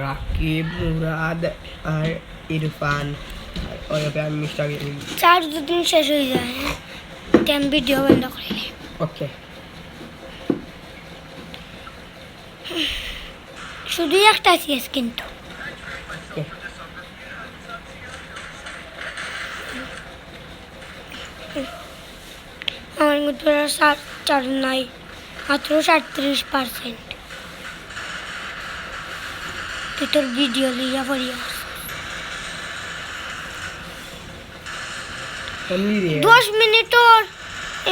রাকিব মুরাদ আর ইরফান। ওরকে আমি mister charge দুদিন শেষ হয়ে যায়। তো ভিডিও বন্ধ করে ওকে শুধু একটা সিএস কিন্তু। আমার মধ্যে আর সাত চার নাই। মাত্র সাতত্রিশ পার্সেন্ট তোর ভিডিও লিয়া পড়িয়া দশ মিনিটর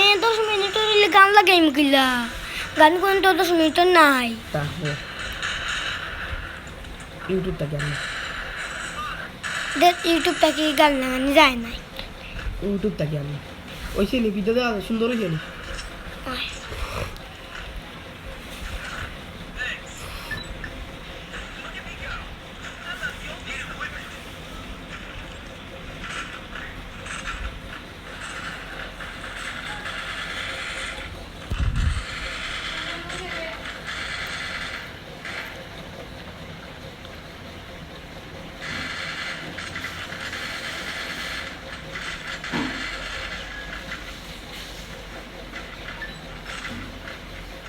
এ দশ মিনিটর গান লাগাইম কিলা? গান কোন তো দশ মিনিটর নাই। তাহলে ইউটিউবটা দেখ ইউটিউব থেকে গান লাগানো যায় নাই? ইউটিউবটা কেমন? ওই সিনি ভিডিও দেওয়া সুন্দর হয়েছে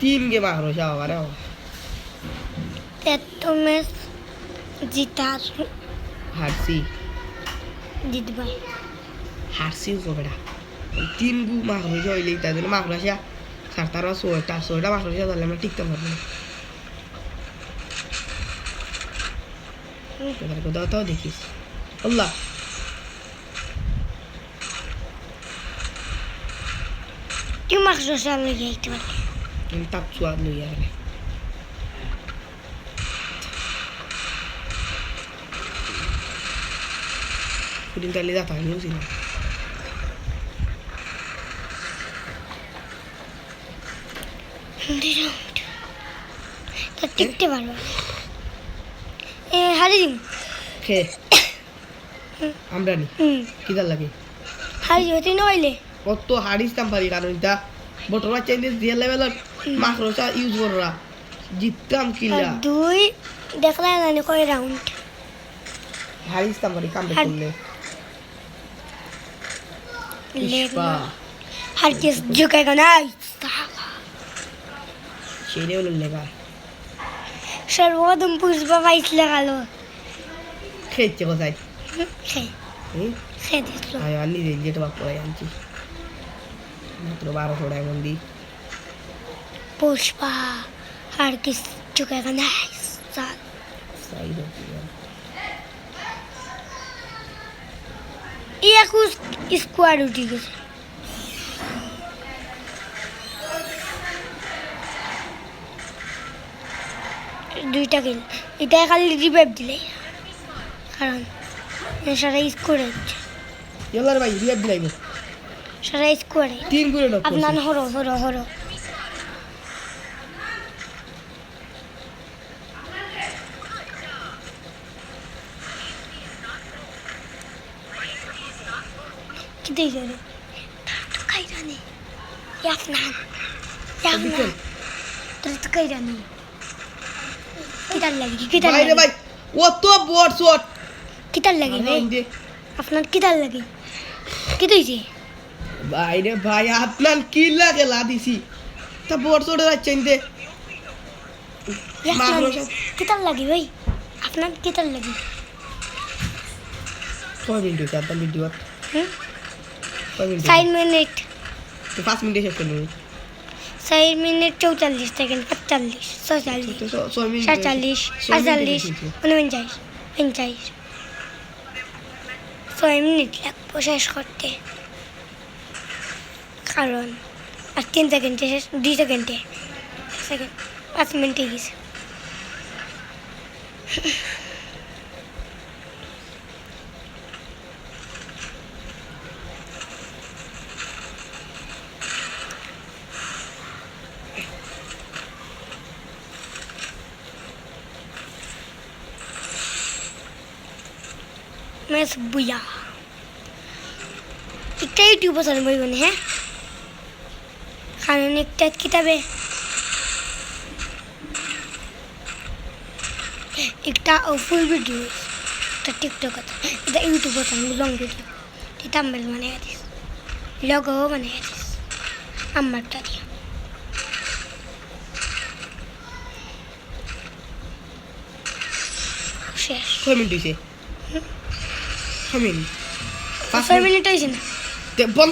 तीन के बाहर हो जाओ अरे তে তুমি জিতার हारसी জিতবাই हारसी को बेटा तीन गु मार हो जाओ इले इतना दिन मार हो जाए सातारा सोटा सोटा मार हो जाए तो लेमन टिक तो मर तेरे को दाता देखिस अल्लाह তুই মাছ রসা লইয়া আইতে পারি Ang top swab no yari. Kuling talaga tayo sila. Hindi na. দেখতে পারবো হারিম খে আমরা নি কি লাগে হারি হতে নইলে কত হারিস তাম পারি কারণ তা বটরা চেঞ্জেস দিয়ে লেভেলের মাকড়সা ইউজ কররা। জিততাম কিলা দুই দেখলে জানি কয় রাউন্ড হারিস্তাম পারি কাম করলে। হার কেস ঝুঁকেগা নাই সেই হলো লেগা। সর্বপ্রথম পুষ্পা পাইস লাগালো খেয়েছে কোথায়? খেয়ে। খেয়ে দিছিল। আয় আনি রে যেটা বাপ আনছি। মাত্র বারোশো টাকা দি পুষ্পা হার কিছু হচ্ছে ই উঠে গেছে দুইটা কিল এটা খালি রিভাইভ দিলে কারণ সারা স্কোয়াডে এবার ভাই রিয়াদ দিলাইব সারা স্কোয়াডে তিন করে নক আপনার হরো হরো হরো। তো জানি তোর তো জানি কিতার লাগি কিতার ভাই ভাই ও তো বড় শট কিতার লাগি ভাই আপনার কিতার লাগি? কি তুইছে ভাই রে ভাই আপনার কি লাগে লা দিছি তা বড় শট যাচ্ছে দে মাগলো সব কিতার লাগি ভাই আপনার কিতার লাগি কয় মিনিট হয়েছে আপনার ভিডিও হুম কয় মিনিট চার মিনিট তো পাঁচ মিনিটে শেষ করব চার মিনিট চৌচল্লিশ সেকেন্ড পাঁচচল্লিশ ছয়চল্লিশ তো ছ- ছয় মিনিট সাতচল্লিশ ছয় মিনিটে আটচল্লিশ শেষ হয়েছে। কারণ আর তিন সেকেন্ডে শেষ দুই সেকেন্ডে সেকেন্ড পাঁচ মিনিটে গেছে মেস বুয়া একটা ইউটিউব চালু করব না একটা কিতাবে? একটা ফুল ভিডিও একটা টিকটক আছে। এটা ইউটিউব চালু লং ভিডিও এটা আম্বেল মানে দিস লগো মানে দিস আমারটা দিয়া শেষ। ছয় মিনিট হয়েছে ছয় মিনিট? পাঁচ মিনিট। হয়েছে না? বন্ধ